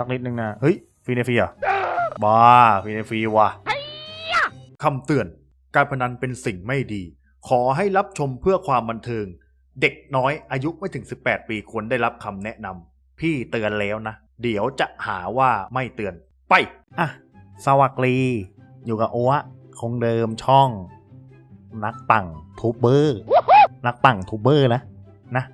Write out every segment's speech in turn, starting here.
สักนิดนึงนะเฮ้ยฟรีในฟรีเหรอะบ้าฟรีในฟรีว่ะคำเตือน การพนันเป็นสิ่งไม่ดี ขอให้รับชมเพื่อความบันเทิง เด็กน้อยอายุไม่ถึง 18 ปีควรได้รับคำแนะนำพี่เตือนแล้วนะ เดี๋ยวจะหาว่าไม่เตือนไปอะสวัสดี อยู่กับโอวะคงเดิมช่อง นักปั่งทูบเบอร์ นักปั่งทูบเบอร์นะนะ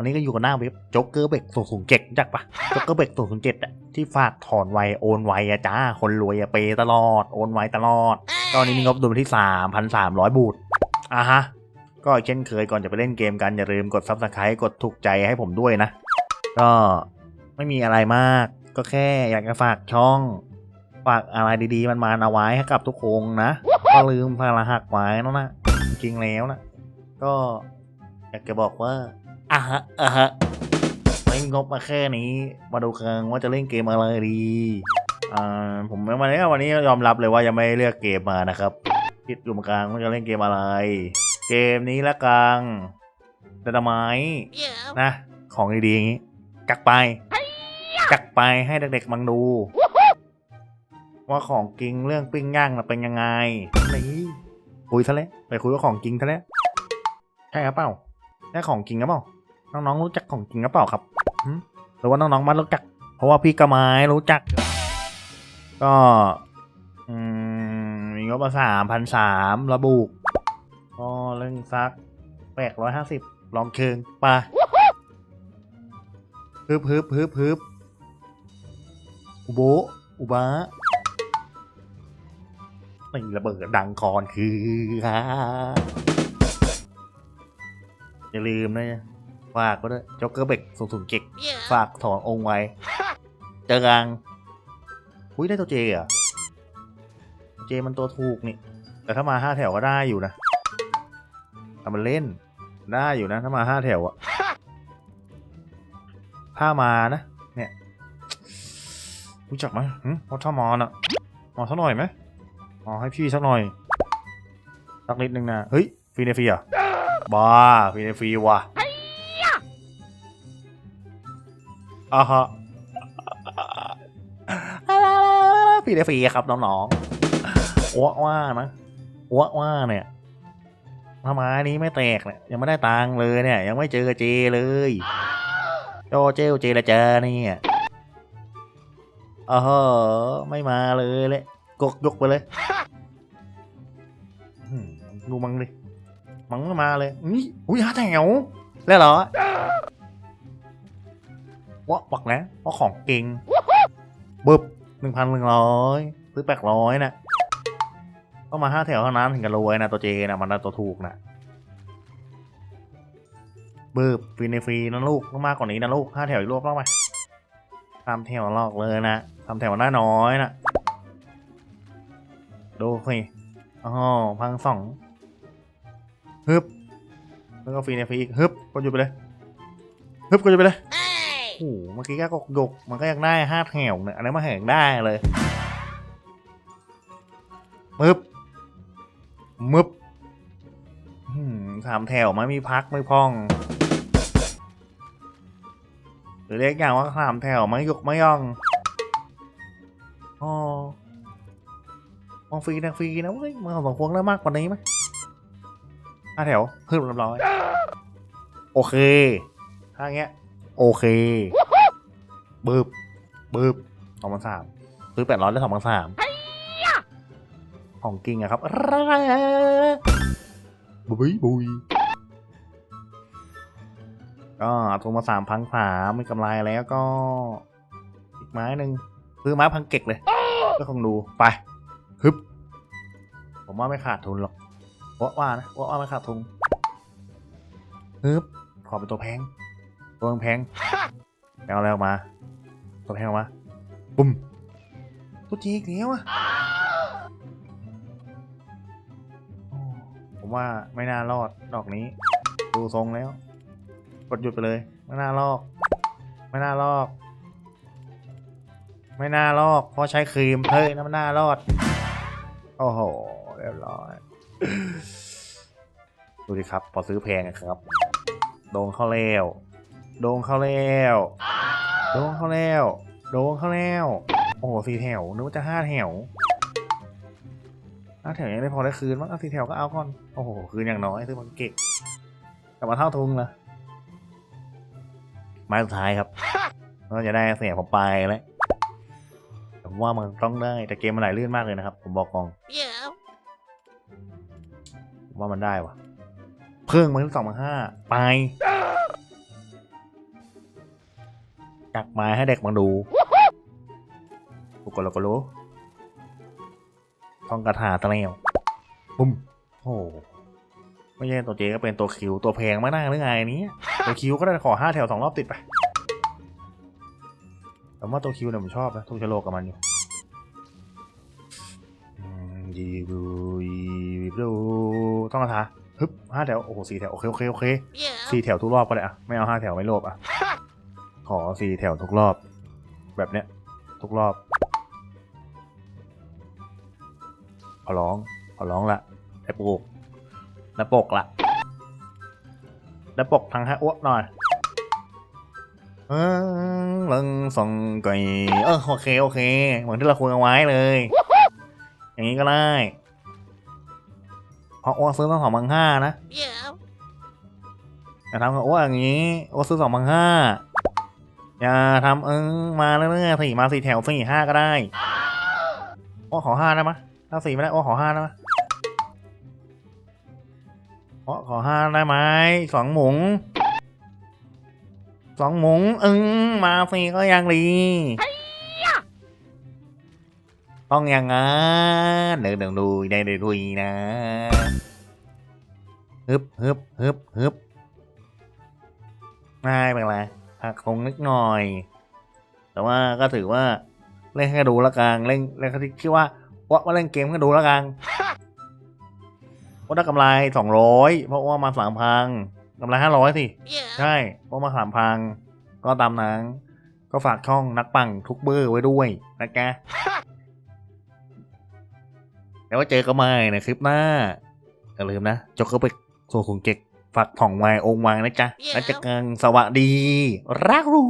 วันนี้ก็อยู่กับหน้าเว็บจ็อกเกอร์เบกสูงสูงเจ็ดจักปะจ็อกเกอร์เบกสูงสูงเจ็ดอะที่ฝากถอนไวโอนไวอะจ้า คนรวยอะเปย์ตลอด โอนไวตลอด ตอนนี้มีงบดุลที่สามพันสามร้อยบูทอะฮะ ก็เช่นเคยก่อนจะไปเล่นเกมกัน อย่าลืมกด subscribe กดถูกใจให้ผมด้วยนะ ก็ไม่มีอะไรมาก ก็แค่อยากจะฝากช่อง ฝากอะไรดีๆ มันมาเอาไว้ให้กับทุกคนนะก็ลืมพาราหักไว้นะนะจริงๆแล้วนะก็อยากจะบอกว่า อะฮะอะฮะไม่มีงบมาแค่นี้ มาดูกันว่าจะเล่นเกมอะไรดีอ่าผมวันนี้วันนี้ยอมรับเลยว่ายังไม่ได้เลือกเกมมานะครับ คิดอยู่เหมือนกันว่าจะเล่นเกมอะไร เกมนี้ละกังดาไม้นะ ของดีๆอย่างนี้จักไปจักไปให้เด็กๆมังดู ว่าของจริงเรื่องปิ้งย่างน่ะเป็นยังไงนี่คุยซะแล้วไปคุยว่าของจริงซะแล้วใช่ครับเปล่าใช่ของจริงหรือเปล่า น้องๆรู้จักของจริงหรือเปล่าครับหรือว่าน้องๆมารู้จัก เพราะว่าพี่กระไม้รู้จัก ก็มีงบมาสามพันสามระบุก็เรื่องซักแปดร้อยห้าสิบลองเชิงปะฮึบฮึบฮึบฮึบอุโบอุบะนี่ระเบิดดังคอนคือฮะอย่าลืมนะ ฝากก็ด้วยจ็อกเกอร์เบกสูงสูงเก็กฝากถอนองค์ไว้ เจอกันอุ้ยได้ตัวเจเหรอะเจมันตัวถูกนี่ แต่ถ้ามาห้าแถวก็ได้อยู่นะทำมันเล่น ได้อยู่นะ ถ้ามาห้าแถวอะถ้ามานะ เนี่ยรู้จักไหมหึเพราะถ้ามาน่ะมาสักหน่อยไหมอ๋อให้พี่สักหน่อยสักนิดนึงนะ เฮ้ยฟรีในฟรีเหรอะบ้าฟรีในฟรีว่ะ อ่าฮะฟรีในฟรีครับน้องๆอ้วว่านะอ้วว่าเนี่ยทำไมนี้ไม่แตกเนี่ยยังไม่ได้ตังค์เลยเนี่ย ยังไม่เจอเจเลยโจเจลเจละเจอเนี่ยอ๋อไม่มาเลยเลยกกยกไปเลยดูมังดิมังไม่มาเลยนี่อุ้ยหาแถวแล้วเหรอ วะบอกแล้วว่าของเก่งบึบหนึ่งพันหนึ่งร้อยซื้อแปดร้อยนะก็มาห้าแถวเท่านั้นถึงจะรวยนะตัวเจนะมันนะตัวถูกนะบึบฟรีในฟรีนะลูกต้องมากกว่านี้นะลูกห้าแถวอีกรอบต้องไปตามแถวลอกเลยนะทำแถวหน้าน้อยนะดูสิอ๋อพังสองฮึบแล้วก็ฟรีในฟรีอีกฮึบก็หยุดไปเลยฮึบก็หยุดไปเลย หเมื่อกี้ก็กกกมันก็ยังได้ห้าแถวเนี่ยอันนี้มาแหงได้เลยมึบมึบสามแถวไม่มีพักไม่พอง หรือเรียกอย่างว่าสามแถวไม่ยกไม่ย่องอ๋อมองฟรีนะฟรีนะเว้ยมึงเอาสองพวงแล้วมากกว่านี้ไหมห้าแถวเพิ่มเรียบร้อย โอเคถ้าอย่างเงี้ย โอเคบึบบึบสองพันสามซื้อแปดร้อยได้สองพันสามของจริงอะครับบุยบุยก็ทุนมาสามพันสามมีกำไรแล้วก็ อีกไม้หนึ่งซื้อไม้พังเก็กเลย ก็คงดูไปฮึบผมว่าไม่ขาดทุนหรอกว่าว่านะว่าว่าไม่ขาดทุนฮึบขอเป็นตัวแพง ตัวแพงแล้วแล้วมา ตัวแพงออกมาปุ้มตัวจีอีกแล้วอะผมว่าไม่น่ารอดดอกนี้ ดูทรงแล้ว กดหยุดไปเลย ไม่น่ารอดไม่น่ารอดไม่น่ารอดเพราะใช้ครีมเฮ้ยนั่นมันน่ารอด โอ้โห เรียบร้อย ดูดิครับ พอซื้อแพงครับ โดนเข้าแล้ว โดนเข้าแล้ว โดนเข้าแล้ว โดนเข้าแล้ว โอ้โหสี่แถวนึกว่าจะห้าแถวห้าแถวยังไม่พอได้คืนมั้งเอาสี่แถวก็เอาก่อน โอ้โหคืนอย่างน้อยซื้อมันเก็บกลับมาเท่าทุงละไม้สุดท้ายครับเราจะได้เสียผมไปแล้วผมว่ามันต้องได้แต่เกมมันไหลลื่นมากเลยนะครับ ผมบอกกอง Yeah. ผมว่ามันได้วะเพิ่งมาที่สองพันห้าไป จักไม้ให้เด็กมาดูกูกดแล้วก็รู้ต้องกระถาตะแล้วปุ้มโอ้โหไม่ใช่ตัวเจก็เป็นตัวคิวตัวแพงมากน่าหรือไงนี้ตัวคิวก็ได้ขอห้าแถวสองรอบติดไปแต่ว่าตัวคิวเนี่ยผมชอบนะทุกชโลกกับมันอยู่ยีบูยีบูต้องกระถาฮึบห้าแถว โอ้โหสี่แถว โอเค โอเค โอเคสี่แถวทุกรอบก็ได้อะไม่เอาห้าแถวไม่โลภอะ ขอสี่แถวทุกรอบ แบบเนี้ย ทุกรอบ ขอร้อง ขอร้องละได้ปกได้ปกละได้ปกทางให้อ้วกหน่อยเออเลิงส่งไก่เออโอเคโอเคเหมือนที่เราคุยกันไว้เลย อย่างนี้ก็ได้เพราะอ้วกซื้อต้องสองพันห้านะ Yeah. อย่าทำกับอ้วอย่างนี้อ้วซื้อสองพันห้า อย่าทำเออมาเรื่อยๆสี่มาสี่แถวสี่ห้าก็ได้โอ้ขอห้าได้ไหมยถ้าสี่ไม่ได้โอ้ขอห้าได้ไหมยอ้ขอห้าได้ไหมสองหมุงสองหมุงเอึงมาสี่ก็ยังดีต้องอย่างงั้นเดี๋ยวเดี๋ยวดูได้เดี๋ยวดูนะฮึบฮึบฮึบฮึบไม่เป็นไร หักคงนิดหน่อย แต่ว่าก็ถือว่าเล่นแค่ดูละกันเล่นเล่นแค่ที่คิดว่าว่าว่าเล่นเกมแค่ดูละกันว่าได้กำไรสองร้อยเพราะว่ามาสามพังกำไรห้าร้อยสิ Yeah. ใช่เพราะมาสามพังก็ตามนั้นก็ฝากช่องนักปั่งทุกเบอร์ไว้ด้วยนะแกแล้วว่าเจอกันใหม่ในคลิปหน้าอย่าลืมนะจกก็ไปส่วนคุณเก็ก ฝากผ่องไว้องค์ไว้นะจ๊ะแล้วเจะกันสวัสดี รักรู้